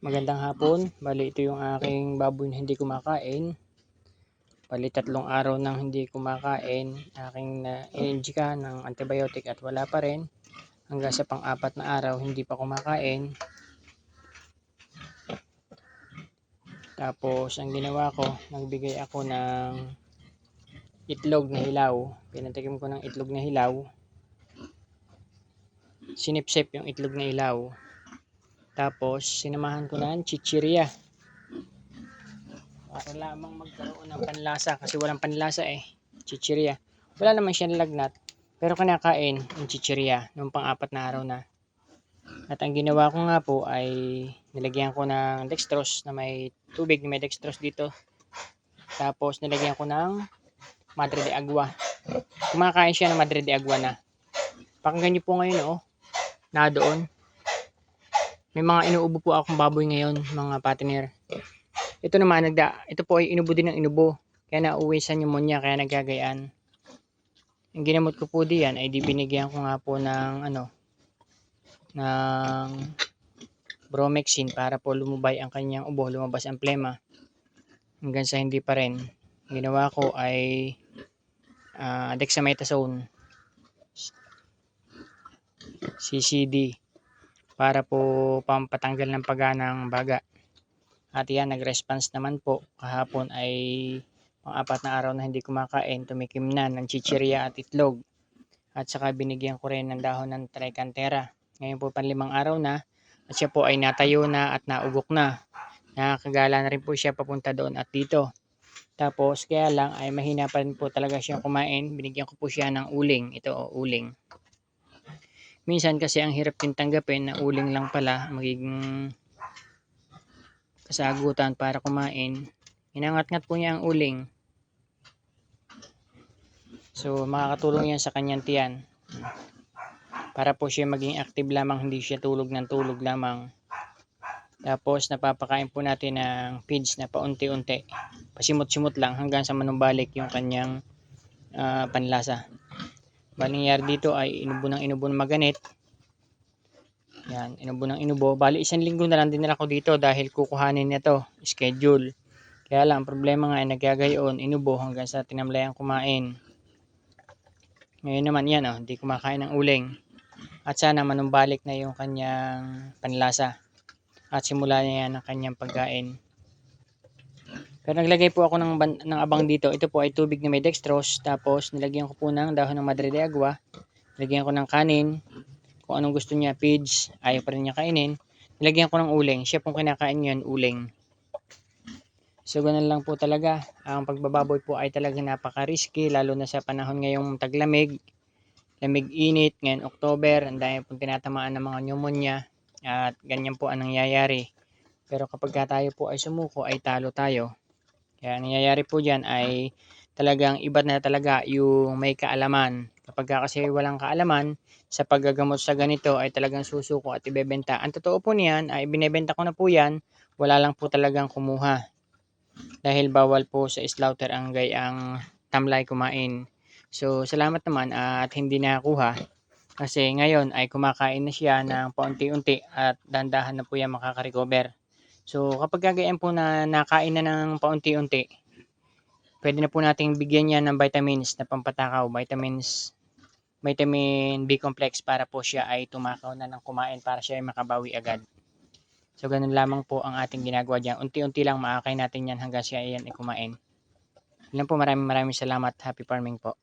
Magandang hapon. Bali, ito yung aking baboy na hindi kumakain. Bali, tatlong araw nang hindi kumakain. Aking na ka ng antibiotic at wala pa rin. Hanggang sa pang-apat na araw, hindi pa kumakain. Tapos, ang ginawa ko, nagbigay ako ng itlog na hilaw. Pinatikim ko ng itlog na hilaw. Sinipsip yung itlog na hilaw. Tapos, sinamahan ko ng chichirya. Para lamang magkaroon ng panlasa kasi walang panlasa eh. Chichirya. Wala naman siya lagnat. Pero kinakain yung chichirya nung pang-apat na araw na. At ang ginawa ko nga po ay nilagyan ko ng dextrose na may tubig, may dextrose dito. Tapos nilagyan ko ng madre de agua. Kumakain siya ng madre de agua na. Pakinggan niyo po ngayon oh. Na doon. May mga inuubo po akong baboy ngayon, mga patiner. Ito naman, nagda, ito po ay inubo din ng inubo. Kaya nauwi sa pneumonia, kaya nagagayaan. Ang ginamot ko po diyan ay di binigyan ko nga po ng ano, ng bromexin para po lumubay ang kanyang ubo, lumabas ang plema. Hanggang sa hindi pa rin. Ang ginawa ko ay uh, dexamethasone. CCD para po pampatanggal ng paganang baga. At yan, nag-response naman po kahapon ay pang apat na araw na hindi kumakain, tumikim na ng chichirya at itlog. At saka binigyan ko rin ng dahon ng tricantera. Ngayon po panlimang araw na at siya po ay natayo na at naugok na. Nakakagala na rin po siya papunta doon at dito. Tapos kaya lang ay mahina pa rin po talaga siya kumain. Binigyan ko po siya ng uling. Ito o, uling. Minsan kasi ang hirap din tanggapin na uling lang pala magiging kasagutan para kumain. Inangat-ngat po niya ang uling. So makakatulong yan sa kanyang tiyan. Para po siya maging active lamang, hindi siya tulog ng tulog lamang. Tapos napapakain po natin ng feeds na paunti-unti. Pasimot-simot lang hanggang sa manumbalik yung kanyang uh, panlasa. Balingyari dito ay inubo ng inubo ng maganit. Yan, inubo ng inubo. Bali, isang linggo na lang din nila ko dito dahil kukuhanin niya to, schedule. Kaya lang, problema nga ay nagyagayon, inubo hanggang sa tinamlayan kumain. Ngayon naman yan, oh, hindi kumakain ng uling. At sana manumbalik na yung kanyang panlasa. At simula niya yan ang kanyang pagkain. Pero naglagay po ako ng, ng abang dito. Ito po ay tubig na may dextrose. Tapos nilagyan ko po ng dahon ng madre de agua. Nilagyan ko ng kanin. Kung anong gusto niya, pids. Ayaw pa rin niya kainin. Nilagyan ko ng uling. Siya pong kinakain niyan, uling. So ganun lang po talaga. Ang pagbababoy po ay talaga napaka-risky. Lalo na sa panahon ngayong taglamig. Lamig-init. Ngayon October. Ang dami pong tinatamaan ng mga pneumonia. At ganyan po ang nangyayari. Pero kapag tayo po ay sumuko ay talo tayo. Kaya nangyayari po dyan ay talagang iba na talaga yung may kaalaman. Kapag kasi walang kaalaman sa paggagamot sa ganito ay talagang susuko at ibebenta. Ang totoo po niyan ay binebenta ko na po yan. Wala lang po talagang kumuha. Dahil bawal po sa slaughter ang gayang tamlay kumain. So salamat naman at hindi nakakuha. Kasi ngayon ay kumakain na siya ng paunti-unti at dandahan na po yan makaka-recover. So kapag gagayan po na nakain na ng paunti-unti, pwede na po nating bigyan niya ng vitamins na pampatakaw, vitamins, vitamin B complex para po siya ay tumakaw na ng kumain para siya ay makabawi agad. So ganun lamang po ang ating ginagawa diyan. Unti-unti lang maakay natin yan hanggang siya ay kumain. Yan po maraming maraming salamat. Happy farming po.